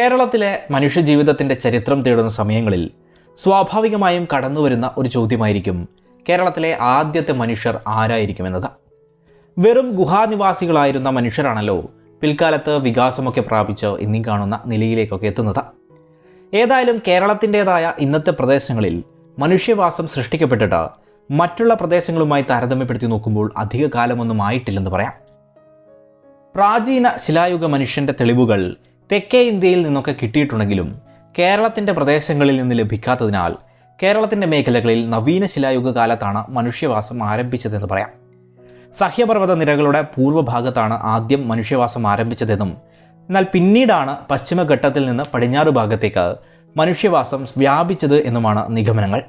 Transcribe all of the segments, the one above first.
കേരളത്തിലെ മനുഷ്യജീവിതത്തിന്റെ ചരിത്രം തേടുന്ന സമയങ്ങളിൽ സ്വാഭാവികമായും കടന്നുവരുന്ന ഒരു ചോദ്യമായിരിക്കും കേരളത്തിലെ ആദ്യത്തെ മനുഷ്യർ ആരായിരിക്കുമെന്നത്? വെറും ഗുഹാനിവാസികളായിരുന്ന മനുഷ്യരാണല്ലോ പിൽക്കാലത്ത് വികാസമൊക്കെ പ്രാപിച്ച് ഇന്നീ കാണുന്ന നിലയിലേക്കൊക്കെ എത്തുന്നത്. ഏതായാലും കേരളത്തിന്റെതായ ഇന്നത്തെ പ്രദേശങ്ങളിൽ മനുഷ്യവാസം സൃഷ്ടിക്കപ്പെട്ടിട്ട് മറ്റുള്ള പ്രദേശങ്ങളുമായി താരതമ്യപ്പെടുത്തി നോക്കുമ്പോൾ അധിക കാലമൊന്നും ആയിട്ടില്ലെന്ന് പറയാം. പ്രാചീന ശിലായുഗ മനുഷ്യന്റെ തെളിവുകൾ തെക്കേ ഇന്ത്യയിൽ നിന്നൊക്കെ കിട്ടിയിട്ടുണ്ടെങ്കിലും കേരളത്തിന്റെ പ്രദേശങ്ങളിൽ നിന്ന് ലഭിക്കാത്തതിനാൽ കേരളത്തിന്റെ മേഖലകളിൽ നവീന ശിലായുഗ കാലത്താണ് മനുഷ്യവാസം ആരംഭിച്ചതെന്ന് പറയാം. സഹ്യപർവത നിരകളുടെ പൂർവഭാഗത്താണ് ആദ്യം മനുഷ്യവാസം ആരംഭിച്ചതെന്നും എന്നാൽ പിന്നീടാണ് പശ്ചിമഘട്ടത്തിൽ നിന്ന് പടിഞ്ഞാറ് ഭാഗത്തേക്ക് മനുഷ്യവാസം വ്യാപിച്ചത് എന്നുമാണ് നിഗമനങ്ങൾ.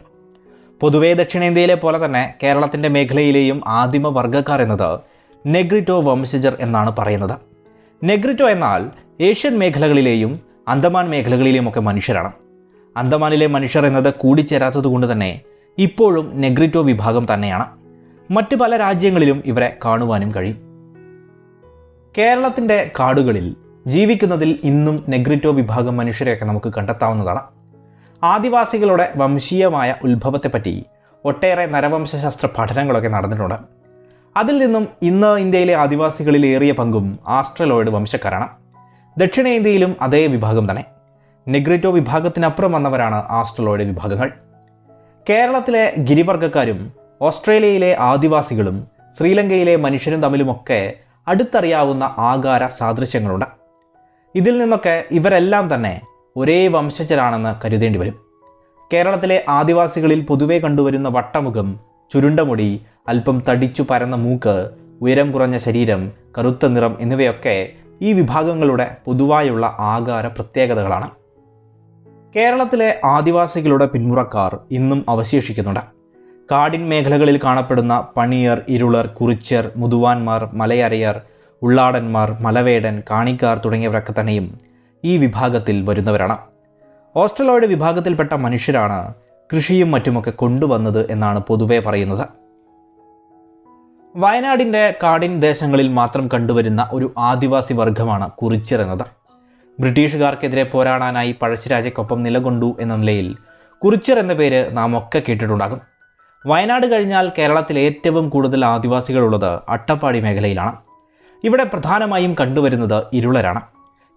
പൊതുവേ ദക്ഷിണേന്ത്യയിലെ പോലെ തന്നെ കേരളത്തിന്റെ മേഖലയിലെയും ആദിമ വർഗക്കാർ എന്നത് നെഗ്രിറ്റോ വംശജർ എന്നാണ് പറയുന്നത്. നെഗ്രിറ്റോ എന്നാൽ ഏഷ്യൻ മേഖലകളിലെയും അന്തമാൻ മേഖലകളിലെയുമൊക്കെ മനുഷ്യരാണ്. അന്തമാനിലെ മനുഷ്യർ എന്നത് കൂടിച്ചേരാത്തത് കൊണ്ട് തന്നെ ഇപ്പോഴും നെഗ്രിറ്റോ വിഭാഗം തന്നെയാണ്. മറ്റ് പല രാജ്യങ്ങളിലും ഇവരെ കാണുവാനും കഴിയും. കേരളത്തിന്റെ കാടുകളിൽ ജീവിക്കുന്നതിൽ ഇന്നും നെഗ്രിറ്റോ വിഭാഗം മനുഷ്യരെയൊക്കെ നമുക്ക് കണ്ടെത്താവുന്നതാണ്. ആദിവാസികളുടെ വംശീയമായ ഉത്ഭവത്തെപ്പറ്റി ഒട്ടേറെ നരവംശശാസ്ത്ര പഠനങ്ങളൊക്കെ നടന്നിട്ടുണ്ട്. അതിൽ നിന്നും ഇന്ന് ഇന്ത്യയിലെ ആദിവാസികളിൽ ഏറിയ പങ്കും ആസ്ട്രലോയിഡ് വംശക്കാരാണ്. ദക്ഷിണേന്ത്യയിലും അതേ വിഭാഗം തന്നെ. നെഗ്രിറ്റോ വിഭാഗത്തിനപ്പുറം വന്നവരാണ് ആസ്ട്രലോയുടെ വിഭാഗങ്ങൾ. കേരളത്തിലെ ഗിരിവർഗക്കാരും ഓസ്ട്രേലിയയിലെ ആദിവാസികളും ശ്രീലങ്കയിലെ മനുഷ്യരും തമ്മിലുമൊക്കെ അടുത്തറിയാവുന്ന ആകാര സാദൃശ്യങ്ങളുണ്ട്. ഇതിൽ നിന്നൊക്കെ ഇവരെല്ലാം തന്നെ ഒരേ വംശജരാണെന്ന് കരുതേണ്ടി വരും. കേരളത്തിലെ ആദിവാസികളിൽ പൊതുവെ കണ്ടുവരുന്ന വട്ടമുഖം ചുരുണ്ട മുടി അല്പം തടിച്ചു പരന്ന മൂക്ക് ഉയരം കുറഞ്ഞ ശരീരം കറുത്ത നിറം എന്നിവയൊക്കെ ഈ വിഭാഗങ്ങളുടെ പൊതുവായുള്ള ആകാര പ്രത്യേകതകളാണ്. കേരളത്തിലെ ആദിവാസികളുടെ പിന്മുറക്കാർ ഇന്നും അവശേഷിക്കുന്നുണ്ട്. കാടിൻ മേഖലകളിൽ കാണപ്പെടുന്ന പണിയർ ഇരുളർ കുറിച്യർ മുതുവാന്മാർ മലയരയർ ഉള്ളാടന്മാർ മലവേടൻ കാണിക്കാർ തുടങ്ങിയവരൊക്കെ തന്നെയും ഈ വിഭാഗത്തിൽ വരുന്നവരാണ്. ഓസ്ട്രലോയുടെ വിഭാഗത്തിൽപ്പെട്ട മനുഷ്യരാണ് കൃഷിയും മറ്റുമൊക്കെ കൊണ്ടുവന്നത് എന്നാണ് പൊതുവെ പറയുന്നത്. വയനാടിന്റെ കാടിൻ ദേശങ്ങളിൽ മാത്രം കണ്ടുവരുന്ന ഒരു ആദിവാസി വർഗമാണ് കുറിച്യർ എന്നത് ബ്രിട്ടീഷുകാർക്കെതിരെ പോരാടാനായി പഴശ്ശിരാജയ്ക്കൊപ്പം നിലകൊണ്ടു എന്ന നിലയിൽ കുറിച്യർ എന്ന പേര് നാം ഒക്കെ കേട്ടിട്ടുണ്ടാകും. വയനാട് കഴിഞ്ഞാൽ കേരളത്തിൽ ഏറ്റവും കൂടുതൽ ആദിവാസികളുള്ളത് അട്ടപ്പാടി മേഖലയിലാണ്. ഇവിടെ പ്രധാനമായും കണ്ടുവരുന്നത് ഇരുളരാണ്.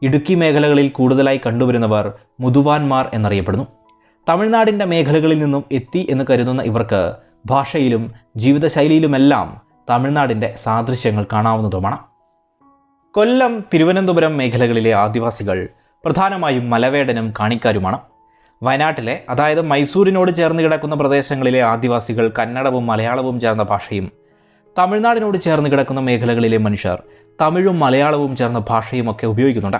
ഇടുക്കി മേഖലകളിൽ കൂടുതലായി കണ്ടുവരുന്നവർ മുതുവാന്മാർ എന്നറിയപ്പെടുന്നു. തമിഴ്നാടിന്റെ മേഖലകളിൽ നിന്നും എത്തി എന്ന് കരുതുന്ന ഇവർക്ക് ഭാഷയിലും ജീവിതശൈലിയിലുമെല്ലാം തമിഴ്നാടിന്റെ സാദൃശ്യങ്ങൾ കാണാവുന്നതുമാണ്. കൊല്ലം തിരുവനന്തപുരം മേഖലകളിലെ ആദിവാസികൾ പ്രധാനമായും മലവേടനും കാണിക്കാരുമാണ്. വയനാട്ടിലെ അതായത് മൈസൂരിനോട് ചേർന്ന് കിടക്കുന്ന പ്രദേശങ്ങളിലെ ആദിവാസികൾ കന്നഡവും മലയാളവും ചേർന്ന ഭാഷയും തമിഴ്നാടിനോട് ചേർന്ന് കിടക്കുന്ന മേഖലകളിലെ മനുഷ്യർ തമിഴും മലയാളവും ചേർന്ന ഭാഷയും ഒക്കെ ഉപയോഗിക്കുന്നുണ്ട്.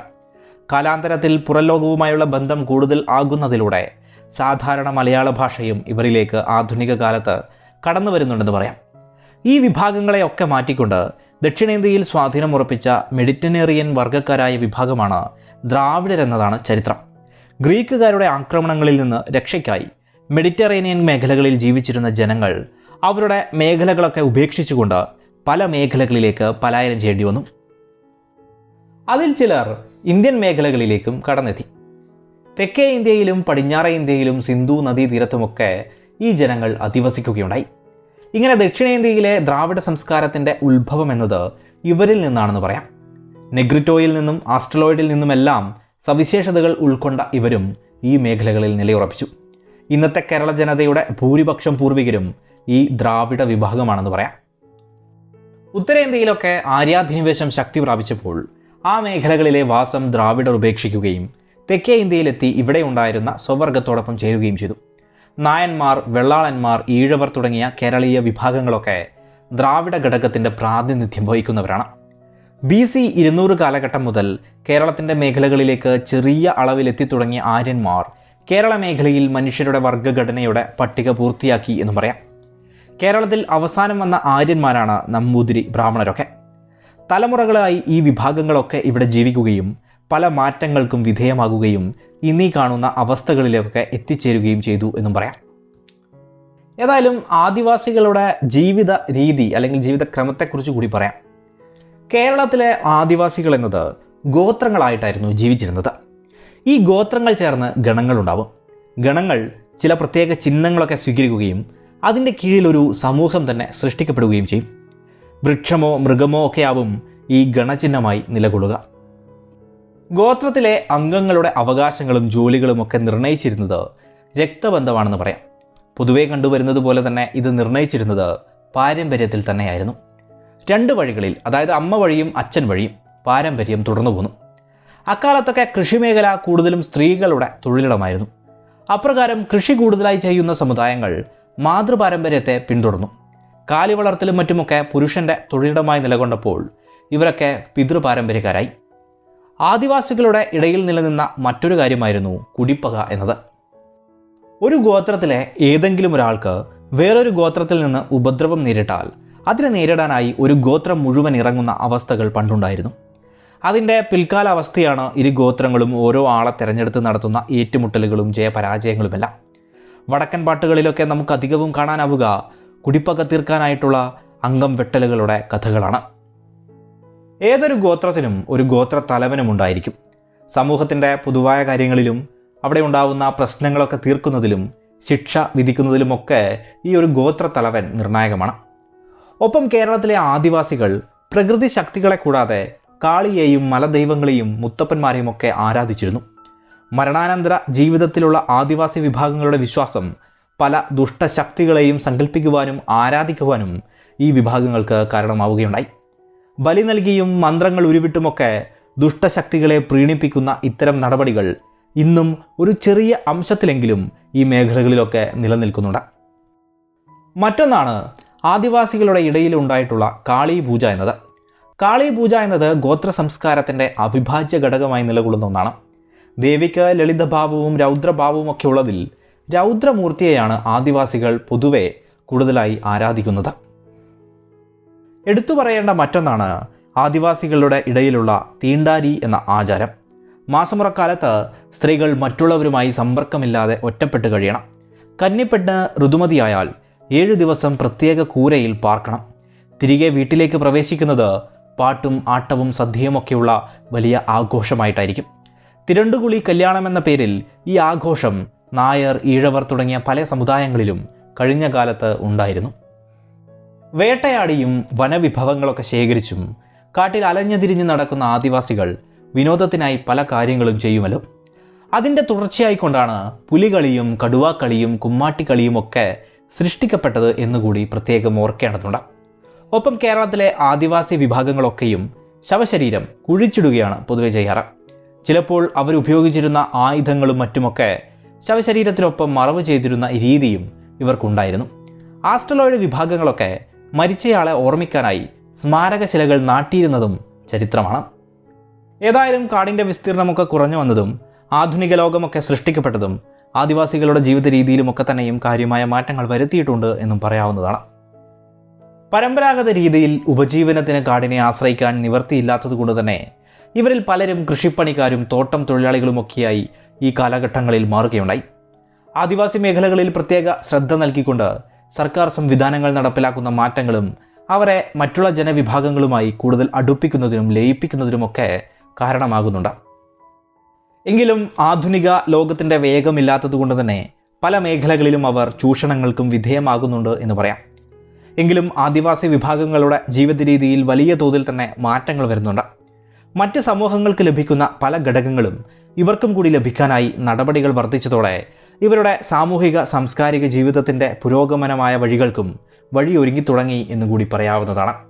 കാലാന്തരത്തിൽ പുറംലോകവുമായുള്ള ബന്ധം കൂടുതൽ ആകുന്നതിലൂടെ സാധാരണ മലയാള ഭാഷയും ഇവരിലേക്ക് ആധുനിക കാലത്ത് കടന്നു വരുന്നുണ്ടെന്ന് പറയാം. ഈ വിഭാഗങ്ങളെയൊക്കെ മാറ്റിക്കൊണ്ട് ദക്ഷിണേന്ത്യയിൽ സ്വാധീനം ഉറപ്പിച്ച മെഡിറ്റനേറിയൻ വർഗക്കാരായ വിഭാഗമാണ് ദ്രാവിഡരെന്നതാണ് ചരിത്രം. ഗ്രീക്കുകാരുടെ ആക്രമണങ്ങളിൽ നിന്ന് രക്ഷയ്ക്കായി മെഡിറ്ററേനിയൻ മേഖലകളിൽ ജീവിച്ചിരുന്ന ജനങ്ങൾ അവരുടെ മേഖലകളൊക്കെ ഉപേക്ഷിച്ചുകൊണ്ട് പല മേഖലകളിലേക്ക് പലായനം ചെയ്യേണ്ടി വന്നു. അതിൽ ചിലർ ഇന്ത്യൻ മേഖലകളിലേക്കും കടന്നെത്തി. തെക്കേ ഇന്ത്യയിലും പടിഞ്ഞാറേ ഇന്ത്യയിലും സിന്ധു നദീതീരത്തുമൊക്കെ ഈ ജനങ്ങൾ അധിവസിക്കുകയുണ്ടായി. ഇങ്ങനെ ദക്ഷിണേന്ത്യയിലെ ദ്രാവിഡ സംസ്കാരത്തിന്റെ ഉത്ഭവം എന്നത് ഇവരിൽ നിന്നാണെന്ന് പറയാം. നെഗ്രിറ്റോയിൽ നിന്നും ആസ്ട്രലോയിഡിൽ നിന്നുമെല്ലാം സവിശേഷതകൾ ഉൾക്കൊണ്ട ഇവരും ഈ മേഖലകളിൽ നിലയുറപ്പിച്ചു. ഇന്നത്തെ കേരള ജനതയുടെ ഭൂരിപക്ഷം പൂർവികരും ഈ ദ്രാവിഡ വിഭാഗമാണെന്ന് പറയാം. ഉത്തരേന്ത്യയിലൊക്കെ ആര്യാധിനിവേശം ശക്തി പ്രാപിച്ചപ്പോൾ ആ മേഖലകളിലെ വാസം ദ്രാവിഡർ ഉപേക്ഷിക്കുകയും തെക്കേ ഇന്ത്യയിലെത്തി ഇവിടെ ഉണ്ടായിരുന്ന സ്വവർഗത്തോടൊപ്പം ചേരുകയും ചെയ്തു. നായന്മാർ വെള്ളാളന്മാർ ഈഴവർ തുടങ്ങിയ കേരളീയ വിഭാഗങ്ങളൊക്കെ ദ്രാവിഡ ഘടകത്തിന്റെ പ്രാതിനിധ്യം വഹിക്കുന്നവരാണ്. ബി സി ഇരുന്നൂറ് കാലഘട്ടം മുതൽ കേരളത്തിന്റെ മേഖലകളിലേക്ക് ചെറിയ അളവിലെത്തി തുടങ്ങിയ ആര്യന്മാർ കേരള മേഖലയിൽ മനുഷ്യരുടെ വർഗഘടനയുടെ പട്ടിക പൂർത്തിയാക്കി എന്ന് പറയാം. കേരളത്തിൽ അവസാനം വന്ന ആര്യന്മാരാണ് നമ്പൂതിരി ബ്രാഹ്മണരൊക്കെ. തലമുറകളായി ഈ വിഭാഗങ്ങളൊക്കെ ഇവിടെ ജീവിക്കുകയും പല മാറ്റങ്ങൾക്കും വിധേയമാകുകയും ഇന്നീ കാണുന്ന അവസ്ഥകളിലൊക്കെ എത്തിച്ചേരുകയും ചെയ്തു എന്നും പറയാം. ഏതായാലും ആദിവാസികളുടെ ജീവിത രീതി അല്ലെങ്കിൽ ജീവിതക്രമത്തെക്കുറിച്ച് കൂടി പറയാം. കേരളത്തിലെ ആദിവാസികൾ എന്നത് ഗോത്രങ്ങളായിട്ടായിരുന്നു ജീവിച്ചിരുന്നത്. ഈ ഗോത്രങ്ങൾ ചേർന്ന് ഗണങ്ങളുണ്ടാവും ഗണങ്ങൾ ചില പ്രത്യേക ചിഹ്നങ്ങളൊക്കെ സ്വീകരിക്കുകയും അതിന്റെ കീഴിലൊരു സമൂഹം തന്നെ സൃഷ്ടിക്കപ്പെടുകയും ചെയ്യും. വൃക്ഷമോ മൃഗമോ ഒക്കെയാവും ഈ ഗണചിഹ്നമായി നിലകൊള്ളുക. ഗോത്രത്തിലെ അംഗങ്ങളുടെ അവകാശങ്ങളും ജോലികളും ഒക്കെ നിർണയിച്ചിരുന്നത് രക്തബന്ധമാണെന്ന് പറയാം. പൊതുവേ കണ്ടുവരുന്നത് പോലെ തന്നെ ഇത് നിർണയിച്ചിരുന്നത് പാരമ്പര്യത്തിൽ തന്നെയായിരുന്നു. രണ്ട് വഴികളിൽ അതായത് അമ്മ വഴിയും അച്ഛൻ വഴിയും പാരമ്പര്യം തുടർന്നു പോന്നു. അക്കാലത്തൊക്കെ കൃഷിമേഖല കൂടുതലും സ്ത്രീകളുടെ തൊഴിലിടമായിരുന്നു. അപ്രകാരം കൃഷി കൂടുതലായി ചെയ്യുന്ന സമുദായങ്ങൾ മാതൃപാരമ്പര്യത്തെ പിന്തുടർന്നു. കാലി വളർത്തലും മറ്റുമൊക്കെ പുരുഷന്റെ തൊഴിലിടമായി നിലകൊണ്ടപ്പോൾ ഇവരൊക്കെ പിതൃപാരമ്പര്യക്കാരായി. ആദിവാസികളുടെ ഇടയിൽ നിലനിന്ന മറ്റൊരു കാര്യമായിരുന്നു കുടിപ്പക എന്നത്. ഒരു ഗോത്രത്തിലെ ഏതെങ്കിലും ഒരാൾക്ക് വേറൊരു ഗോത്രത്തിൽ നിന്ന് ഉപദ്രവം നേരിട്ടാൽ അതിനെ നേരിടാനായി ഒരു ഗോത്രം മുഴുവൻ ഇറങ്ങുന്ന അവസ്ഥകൾ പണ്ടുണ്ടായിരുന്നു. അതിന്റെ പിൽക്കാല അവസ്ഥയാണ് ഇരു ഗോത്രങ്ങളും ഓരോ ആളെ തിരഞ്ഞെടുത്ത് നടത്തുന്ന ഏറ്റുമുട്ടലുകളും ജയപരാജയങ്ങളുമെല്ലാം. വടക്കൻ പാട്ടുകളിലൊക്കെ നമുക്ക് അധികവും കാണാനാവുക കുടിപ്പക തീർക്കാനായിട്ടുള്ള അംഗം വെട്ടലുകളുടെ കഥകളാണ്. ഏതൊരു ഗോത്രത്തിനും ഒരു ഗോത്ര തലവനും ഉണ്ടായിരിക്കും. സമൂഹത്തിന്റെ പൊതുവായ കാര്യങ്ങളിലും അവിടെ ഉണ്ടാവുന്ന പ്രശ്നങ്ങളൊക്കെ തീർക്കുന്നതിലും ശിക്ഷ വിധിക്കുന്നതിലുമൊക്കെ ഈ ഒരു ഗോത്ര തലവൻ നിർണായകമാണ്. ഒപ്പം കേരളത്തിലെ ആദിവാസികൾ പ്രകൃതി ശക്തികളെ കൂടാതെ കാളിയെയും മലദൈവങ്ങളെയും മുത്തപ്പന്മാരെയും ഒക്കെ ആരാധിച്ചിരുന്നു. മരണാനന്തര ജീവിതത്തിലുള്ള ആദിവാസി വിഭാഗങ്ങളുടെ വിശ്വാസം പല ദുഷ്ടശക്തികളെയും സങ്കല്പിക്കുവാനും ആരാധിക്കുവാനും ഈ വിഭാഗങ്ങൾക്ക് കാരണമാവുകയുണ്ടായി. ബലി നൽകിയും മന്ത്രങ്ങൾ ഉരുവിട്ടുമൊക്കെ ദുഷ്ടശക്തികളെ പ്രീണിപ്പിക്കുന്ന ഇത്തരം നടപടികൾ ഇന്നും ഒരു ചെറിയ അംശത്തിലെങ്കിലും ഈ മേഖലകളിലൊക്കെ നിലനിൽക്കുന്നുണ്ട്. മറ്റൊന്നാണ് ആദിവാസികളുടെ ഇടയിൽ ഉണ്ടായിട്ടുള്ള കാളി പൂജ എന്നത്. കാളി പൂജ എന്നത് ഗോത്ര സംസ്കാരത്തിന്റെ അവിഭാജ്യ ഘടകമായി നിലകൊള്ളുന്ന ഒന്നാണ്. ദേവിക്ക് ലളിതഭാവവും രൗദ്രഭാവവും ഒക്കെ ഉള്ളതിൽ രൗദ്രമൂർത്തിയെയാണ് ആദിവാസികൾ പൊതുവെ കൂടുതലായി ആരാധിക്കുന്നത്. എടുത്തു പറയേണ്ട മറ്റൊന്നാണ് ആദിവാസികളുടെ ഇടയിലുള്ള തീണ്ടാരി എന്ന ആചാരം. മാസമുറക്കാലത്ത് സ്ത്രീകൾ മറ്റുള്ളവരുമായി സമ്പർക്കമില്ലാതെ ഒറ്റപ്പെട്ട് കഴിയണം. കന്നിപ്പെട്ട് ഋതുമതിയായാൽ ഏഴു ദിവസം പ്രത്യേക കൂരയിൽ പാർക്കണം. തിരികെ വീട്ടിലേക്ക് പ്രവേശിക്കുന്നത് പാട്ടും ആട്ടവും സദ്യയുമൊക്കെയുള്ള വലിയ ആഘോഷമായിട്ടായിരിക്കും. തിരണ്ടുകുളി കല്യാണം എന്ന പേരിൽ ഈ ആഘോഷം നായർ ഈഴവർ തുടങ്ങിയ പല സമുദായങ്ങളിലും കഴിഞ്ഞ കാലത്ത് ഉണ്ടായിരുന്നു. വേട്ടയാടിയും വനവിഭവങ്ങളൊക്കെ ശേഖരിച്ചും കാട്ടിൽ അലഞ്ഞു തിരിഞ്ഞ് നടക്കുന്ന ആദിവാസികൾ വിനോദത്തിനായി പല കാര്യങ്ങളും ചെയ്യുമല്ലോ. അതിന്റെ തുടർച്ചയായിക്കൊണ്ടാണ് പുലികളിയും കടുവാക്കളിയും കുമ്മാട്ടിക്കളിയും ഒക്കെ സൃഷ്ടിക്കപ്പെട്ടത് എന്നുകൂടി പ്രത്യേകം ഓർക്കേണ്ടതുണ്ട്. ഒപ്പം കേരളത്തിലെ ആദിവാസി വിഭാഗങ്ങളൊക്കെയും ശവശരീരം കുഴിച്ചിടുകയാണ് പൊതുവെ ചെയ്യാറ്. ചിലപ്പോൾ അവരുപയോഗിച്ചിരുന്ന ആയുധങ്ങളും മറ്റുമൊക്കെ ശവശരീരത്തിനൊപ്പം മറവ് ചെയ്തിരുന്ന രീതിയും ഇവർക്കുണ്ടായിരുന്നു. ആസ്ട്രലോയിഡ് വിഭാഗങ്ങളൊക്കെ മരിച്ചയാളെ ഓർമ്മിക്കാനായി സ്മാരകശിലകൾ നാട്ടിയിരുന്നതും ചരിത്രമാണ്. ഏതായാലും കാടിന്റെ വിസ്തീർണമൊക്കെ കുറഞ്ഞു വന്നതും ആധുനിക ലോകമൊക്കെ സൃഷ്ടിക്കപ്പെട്ടതും ആദിവാസികളുടെ ജീവിത രീതിയിലുമൊക്കെ തന്നെയും കാര്യമായ മാറ്റങ്ങൾ വരുത്തിയിട്ടുണ്ട് എന്നും പറയാവുന്നതാണ്. പരമ്പരാഗത രീതിയിൽ ഉപജീവനത്തിന് കാടിനെ ആശ്രയിക്കാൻ നിവർത്തിയില്ലാത്തതുകൊണ്ട് തന്നെ ഇവരിൽ പലരും കൃഷിപ്പണിക്കാരും തോട്ടം തൊഴിലാളികളുമൊക്കെയായി ഈ കാലഘട്ടങ്ങളിൽ മാറുകയുണ്ടായി. ആദിവാസി മേഖലകളിൽ പ്രത്യേക ശ്രദ്ധ നൽകിക്കൊണ്ട് സർക്കാർ സംവിധാനങ്ങൾ നടപ്പിലാക്കുന്ന മാറ്റങ്ങളും അവരെ മറ്റുള്ള ജനവിഭാഗങ്ങളുമായി കൂടുതൽ അടുപ്പിക്കുന്നതിനും ലയിപ്പിക്കുന്നതിനുമൊക്കെ കാരണമാകുന്നുണ്ട്. എങ്കിലും ആധുനിക ലോകത്തിന്റെ വേഗമില്ലാത്തതുകൊണ്ട് തന്നെ പല മേഖലകളിലും അവർ ചൂഷണങ്ങൾക്കും വിധേയമാകുന്നുണ്ട് എന്ന് പറയാം. എങ്കിലും ആദിവാസി വിഭാഗങ്ങളുടെ ജീവിത രീതിയിൽ വലിയ തോതിൽ തന്നെ മാറ്റങ്ങൾ വരുന്നുണ്ട്. മറ്റ് സമൂഹങ്ങൾക്ക് ലഭിക്കുന്ന പല ഘടകങ്ങളും ഇവർക്കും കൂടി ലഭിക്കാനായി നടപടികൾ വർദ്ധിച്ചതോടെ ഇവരുടെ സാമൂഹിക സാംസ്കാരിക ജീവിതത്തിന്റെ പുരോഗമനമായ വഴികൾക്കും വഴിയൊരുങ്ങി തുടങ്ങി എന്നും കൂടി പറയാവുന്നതാണ്.